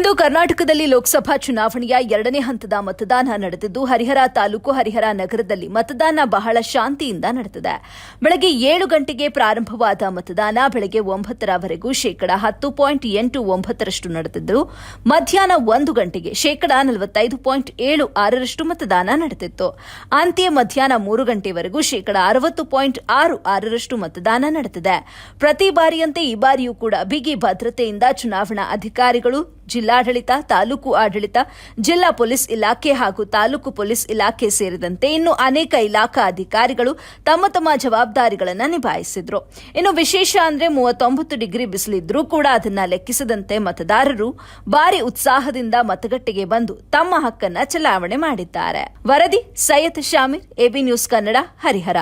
ಕರ್ನಾಟಕದಲ್ಲಿ ಲೋಕಸಭಾ ಚುನಾವಣೆಯ ಎರಡನೇ ಹಂತದ ಮತದಾನ ನಡೆದಿದ್ದು, ಹರಿಹರ ತಾಲೂಕು ಹರಿಹರ ನಗರದಲ್ಲಿ ಮತದಾನ ಬಹಳ ಶಾಂತಿಯಿಂದ ನಡೆದಿದೆ. ಬೆಳಗ್ಗೆ ಏಳು ಗಂಟೆಗೆ ಪ್ರಾರಂಭವಾದ ಮತದಾನ ಬೆಳಗ್ಗೆ ಒಂಬತ್ತರವರೆಗೂ ಶೇಕಡಾ ಹತ್ತು ಪಾಯಿಂಟ್ ಎಂಟು ಒಂಬತ್ತರಷ್ಟು ನಡೆದಿದ್ದು, ಮಧ್ಯಾಹ್ನ ಒಂದು ಗಂಟೆಗೆ ಶೇಕಡಾ ನಲವತ್ತೈದು ಪಾಯಿಂಟ್ ಏಳು ಆರರಷ್ಟು ಮತದಾನ ನಡೆದಿತ್ತು. ಅಂತ್ಯ ಮಧ್ಯಾಹ್ನ ಮೂರು ಗಂಟೆವರೆಗೂ ಶೇಕಡ ಅರವತ್ತು ಪಾಯಿಂಟ್ ಆರು ಆರರಷ್ಟು ಮತದಾನ ನಡೆದಿದೆ. ಪ್ರತಿ ಬಾರಿಯಂತೆ ಈ ಬಾರಿಯೂ ಕೂಡ ಬಿಗಿ ಭದ್ರತೆಯಿಂದ ಚುನಾವಣಾ ಅಧಿಕಾರಿಗಳು ಜಿಲ್ಲಾಡಳಿತ, ತಾಲೂಕು ಆಡಳಿತ, ಜಿಲ್ಲಾ ಪೊಲೀಸ್ ಇಲಾಖೆ ಹಾಗೂ ತಾಲೂಕು ಪೊಲೀಸ್ ಇಲಾಖೆ ಸೇರಿದಂತೆ ಇನ್ನು ಅನೇಕ ಇಲಾಖಾ ಅಧಿಕಾರಿಗಳು ತಮ್ಮ ತಮ್ಮ ಜವಾಬ್ದಾರಿಗಳನ್ನು ನಿಭಾಯಿಸಿದ್ರು. ಇನ್ನು ವಿಶೇಷ ಅಂದ್ರೆ ಮೂವತ್ತೊಂಬತ್ತು ಡಿಗ್ರಿ ಬಿಸಿಲಿದ್ರೂ ಕೂಡ ಅದನ್ನ ಲೆಕ್ಕಿಸದಂತೆ ಮತದಾರರು ಭಾರಿ ಉತ್ಸಾಹದಿಂದ ಮತಗಟ್ಟೆಗೆ ಬಂದು ತಮ್ಮ ಹಕ್ಕನ್ನ ಚಲಾವಣೆ ಮಾಡಿದ್ದಾರೆ. ವರದಿ ಸೈಯದ್ ಶಾಮೀರ್, ಎಬಿ ನ್ಯೂಸ್ ಕನ್ನಡ, ಹರಿಹರ.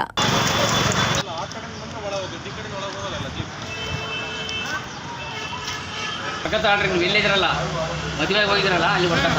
ಪಕ್ಕದ ಆಡ್ರಿ ನೀವು ಎಲ್ಲಿದ್ರಲ್ಲ ಮದುವೆಗೆ ಹೋಗಿದ್ರಲ್ಲ ಅಲ್ಲಿ ಬರ್ತಾರ